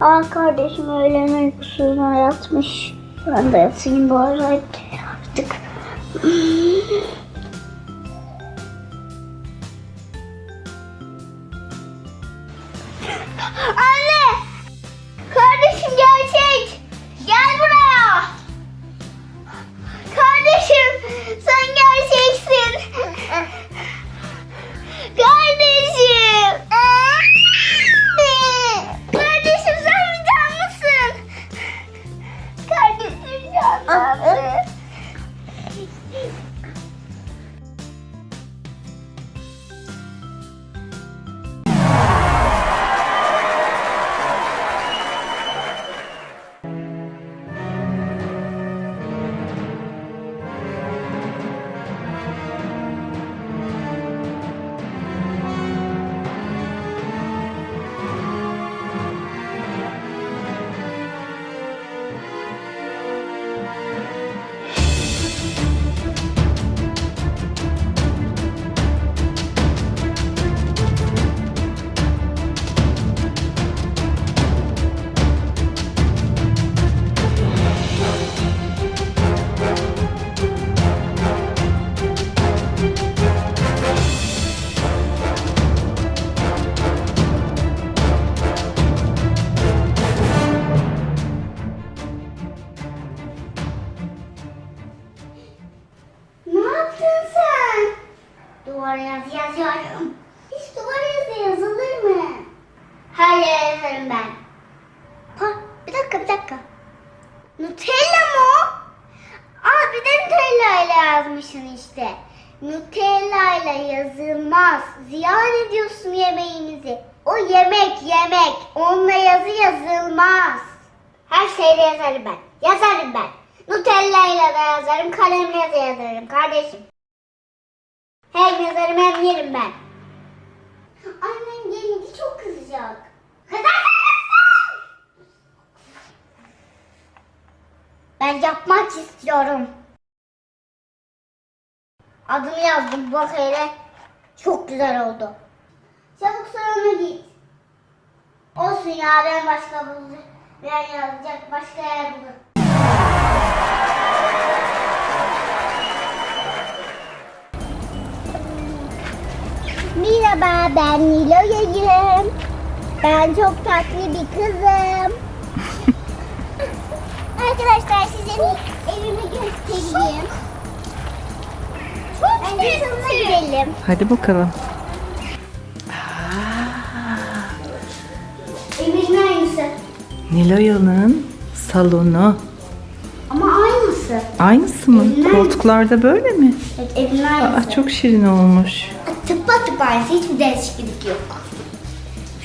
Aa kardeşim öğlen uykusuna yatmış. Ben de yatayım bu ara artık. Duvara yazı yazıyorum. Hiç duvara yazı yazılır mı? Her yere yazarım ben. Ha, bir dakika bir dakika. Nutella mı? Aa bir de Nutella ile yazmışsın işte. Nutella ile yazılmaz. Ziyan ediyorsun yemeğimizi. O yemek yemek. Onunla yazı yazılmaz. Her şeyle yazarım ben. Yazarım ben. Nutella ile de yazarım. Kalemle de yazarım kardeşim. Hem yazarım hem yerim ben. Annem gelince çok kızacak. Kızarsın! Ben yapmak istiyorum. Adını yazdım bak hele. Çok güzel oldu. Çabuk sonra git. Olsun ya ben başka bulurum. Ben yazacak başka yer bulurum. Merhaba ben Nilo'yayım. Ben çok tatlı bir kızım. Arkadaşlar size bir evimi göstereyim. Çok sonuna gidelim. Hadi bakalım. Evimin aynısı. Niloya'nın salonu. Ama aynısı. Aynısı mı? Evin Koltuklarda böyle mi? Evet evimin aynısı. Aa, çok şirin olmuş. Tıpa aynısı. Hiçbir değişiklik yok.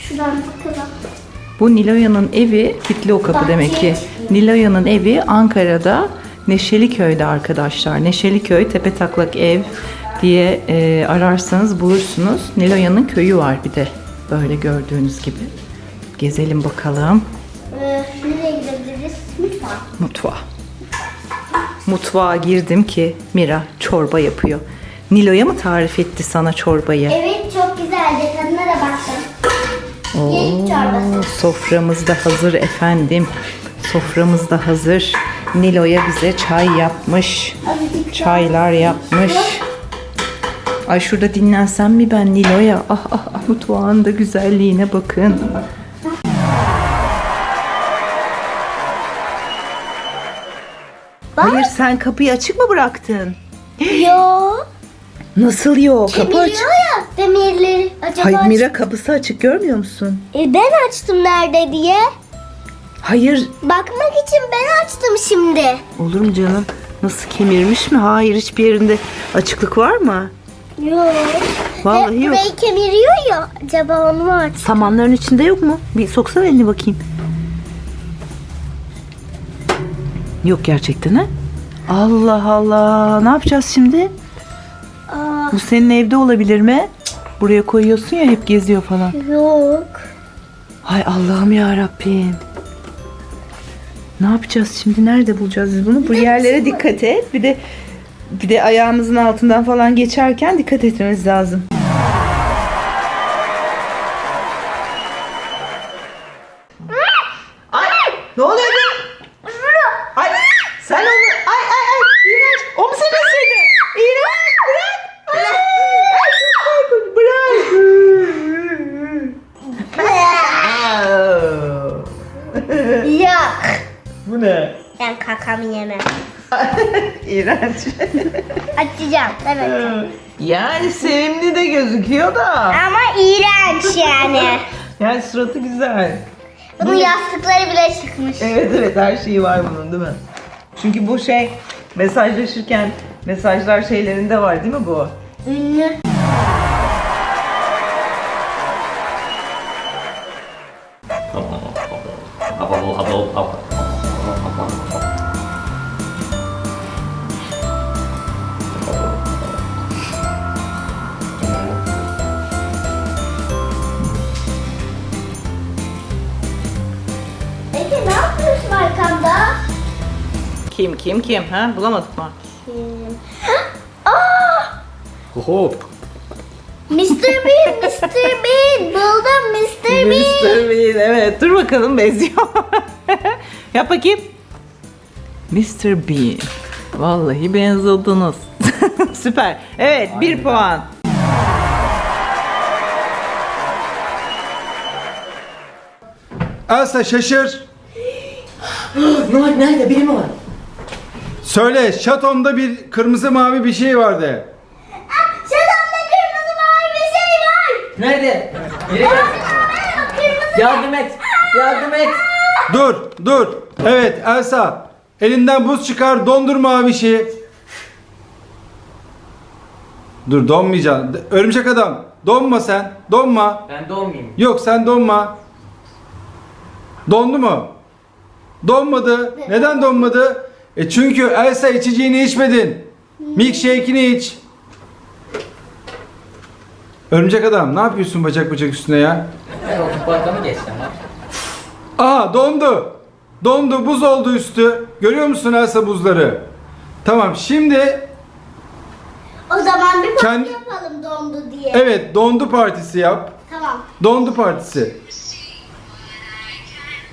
Şuradan bakalım. Bu Niloya'nın evi, Fitli o kapı demek ki. Niloya'nın evi Ankara'da Neşeliköy'de arkadaşlar. Neşeliköy tepe taklak ev diye e, ararsanız bulursunuz. Niloya'nın köyü var bir de. Böyle gördüğünüz gibi. Gezelim bakalım Ee, nereye gidebiliriz? Mutfağa. mutfağa. Mutfağa girdim ki Mira çorba yapıyor. Nilo'ya mı tarif etti sana çorbayı? Evet çok güzeldi. Tadına da baktım. Çorbası. Soframız da hazır efendim. Soframız da hazır. Nilo'ya bize çay yapmış. Çaylar yapmış. Ay şurada dinlensem mi ben Nilo'ya? Ah ah ah mutfağın da güzelliğine bakın. Hayır sen kapıyı açık mı bıraktın? Yo. Nasıl yok? Kapı Kemiriyor açık. ya demirleri. Acaba Hayır Mira kapısı açık görmüyor musun? E, ben açtım nerede diye. Hayır. Bakmak için ben açtım şimdi. Olur mu canım? Nasıl kemirmiş mi? Hayır hiçbir yerinde açıklık var mı? Yok. Vallahi yok. Burayı kemiriyor ya. Acaba onu mu aç? Samanların içinde yok mu? Bir soksana elini bakayım. Yok gerçekten ha? Allah Allah. Ne yapacağız şimdi? Bu senin evde olabilir mi? Buraya koyuyorsun ya hep geziyor falan. yok. Hay Allah'ım ya Rabbim. Ne yapacağız şimdi? Nerede bulacağız biz bunu? Bu yerlere dikkat et. Bir de bir de ayağımızın altından falan geçerken dikkat etmemiz lazım. Ya. Bu ne? Ben kakamı yemem. İğrenç. Açacağım. Evet. yani sevimli de gözüküyor da. Ama iğrenç yani. Yani suratı güzel. Bunun yastıkları bile çıkmış. Evet evet her şeyi var bunun değil mi? Çünkü bu şey mesajlaşırken mesajlar şeylerinde var değil mi bu? Ünlü. Peki ne yapıyorsun arkamda? Kim kim kim ha bulamadık mı? Aa! Hop. Mr. Bean, Mr. Bean. Buldum Mr. Bean. Mr. Bean evet dur bakalım benziyor. Yap bakayım. Mr. Bean. Vallahi benziyordunuz. Süper. Evet bir puan. Elsa şaşır. Noel nerede biri mi var? Söyle şatomda bir kırmızı mavi bir şey vardı. Şatamda kırmızı mavi bir şey var. Nerede? Biri gel. Kırmızı. Yardım et. Yardım et. Dur dur. Evet Elsa. Elinden buz çıkar dondur mavi şeyi. Dur donmayacaksın. Örümcek adam. Donma sen. Donma. Ben doğmayayım. Yok sen donma. Dondu mu? Donmadı. Neden donmadı? E çünkü Elsa içeceğini içmedin. Milkshake'ini iç. Örümcek adam ne yapıyorsun bacak bacak üstüne ya? Ben oturup arkamı geçtim ha. Aa dondu. Dondu buz oldu üstü. Görüyor musun Elsa buzları? Tamam şimdi O zaman bir parti Kendi- yapalım dondu diye. evet dondu partisi yap. Tamam. Dondu partisi.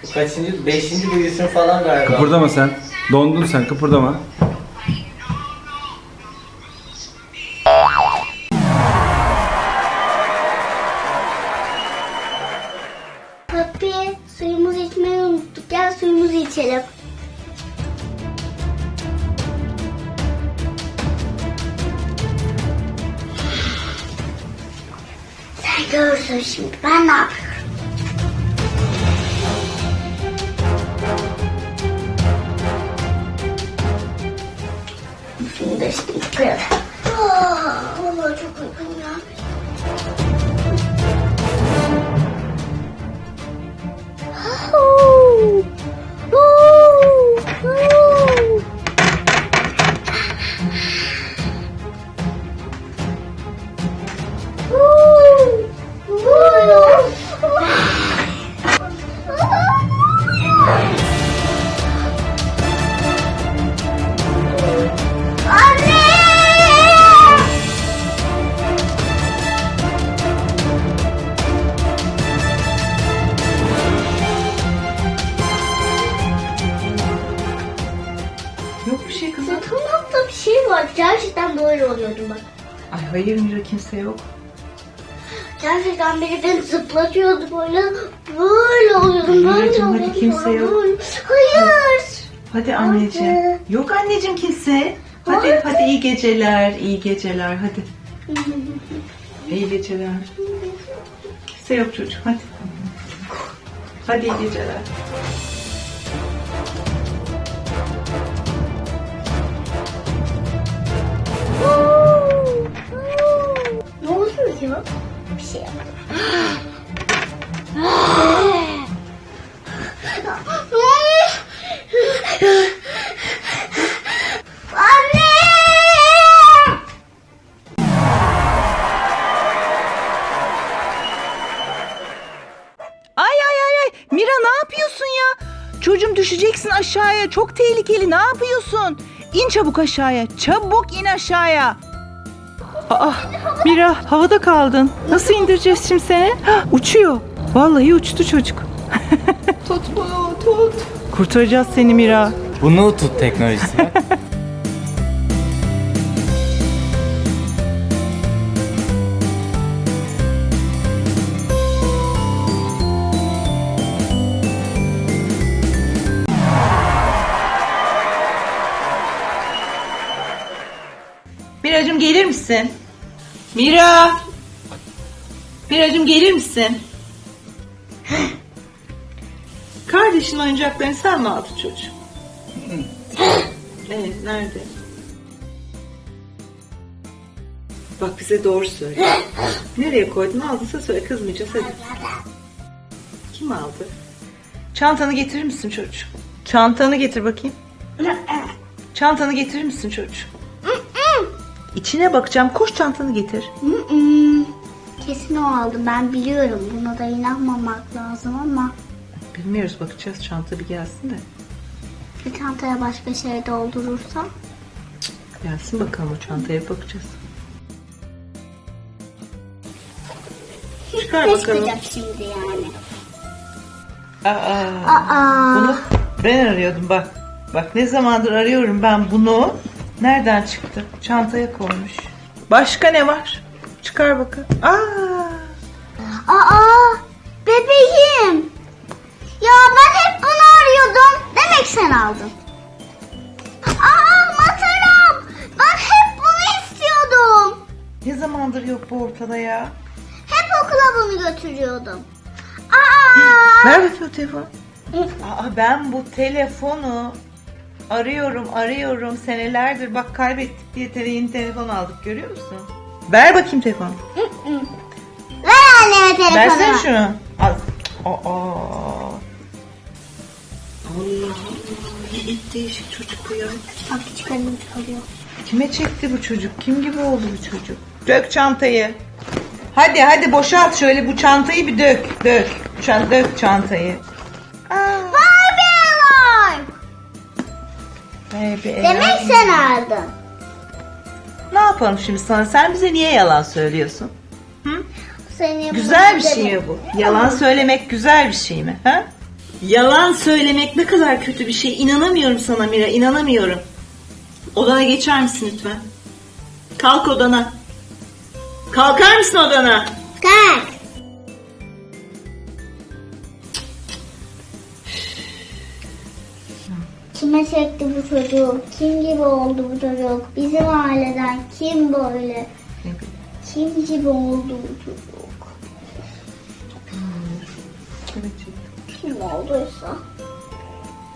Bu kaçıncı, beşinci duyusun falan galiba. Kıpırdama sen. Dondun sen kıpırdama. Papi suyumuzu içmeyi unuttuk. Gel suyumuzu içelim. Sen görürsün şimdi. Ben ne yapıyorum? Şimdi de kimse yok. Gerçekten biri beni zıplatıyordu böyle. Böyle oluyordum. Böyle Anneciğim, hadi oluyordum. kimse yok. Böyle. Hayır. Hadi anneciğim. Hadi. Yok anneciğim kimse. Hadi Hadi. hadi iyi geceler, iyi geceler hadi. İyi geceler. Kimse yok çocuğum hadi. Hadi iyi geceler. Ya? Bir şey. Anne! Ay ay ay ay Mira ne yapıyorsun ya? Çocuğum düşeceksin aşağıya çok tehlikeli ne yapıyorsun? İn çabuk aşağıya çabuk in aşağıya. Aa, Mira havada kaldın. Nasıl indireceğiz şimdi seni? Uçuyor. Vallahi uçtu çocuk. tut bunu tut. Kurtaracağız seni Mira. Bunu tut teknolojisi. Miracım gelir misin? Mira! Miracım gelir misin? Kardeşin oyuncaklarını sen mi aldın çocuğum? evet, nerede? Bak bize doğru söyle. Nereye koydun? Aldıysa söyle kızmayacağız hadi. Kim aldı? Çantanı getirir misin çocuğum? Çantanı getir bakayım. Çantanı getirir misin çocuğum? İçine bakacağım. Koş çantanı getir. Kesin o aldı. Ben biliyorum. Buna da inanmamak lazım ama Bilmiyoruz bakacağız. Çanta bir gelsin de. bir çantaya başka şey doldurursa Gelsin bakalım o çantaya bir bakacağız. Çıkar ne bakalım. çıkacak şimdi yani? Aa, Aa. bunu ben arıyordum bak. Bak ne zamandır arıyorum ben bunu. Nereden çıktı? Çantaya koymuş. Başka ne var? Çıkar bakalım. Aa! Aa, bebeğim. Ya ben hep bunu arıyordum. Demek sen aldın. Aa, mataram. Ben hep bunu istiyordum. Ne zamandır yok bu ortada ya? Hep okula bunu götürüyordum. Aa. Ver bakayım o telefonu. Aa, ben bu telefonu arıyorum arıyorum senelerdir bak kaybettik diye tele yeni telefon aldık görüyor musun? Ver bakayım telefonu. Ver anneme telefonu. Versene şunu. Al. Aa. Allah Allah. Değişik çocuk bu ya. Bak çıkarım çıkarıyor. Kime çekti bu çocuk? Kim gibi oldu bu çocuk? Dök çantayı. Hadi hadi boşalt şöyle bu çantayı bir dök. Dök. Çan dök çantayı. Baby. Demek sen aldın. Ne yapalım şimdi sana? Sen bize niye yalan söylüyorsun? Hı? Senin Güzel bir bunu şey mi bu? Yalan söylemek güzel bir şey mi? Ha? Yalan söylemek ne kadar kötü bir şey. İnanamıyorum sana Mira, inanamıyorum. Odana geçer misin lütfen? Kalk odana. Kalkar mısın odana? Kalk. Kime çekti bu çocuk? Kim gibi oldu bu çocuk? Bizim aileden kim böyle? Kim gibi oldu bu çocuk? Çektim. Kim olduysa.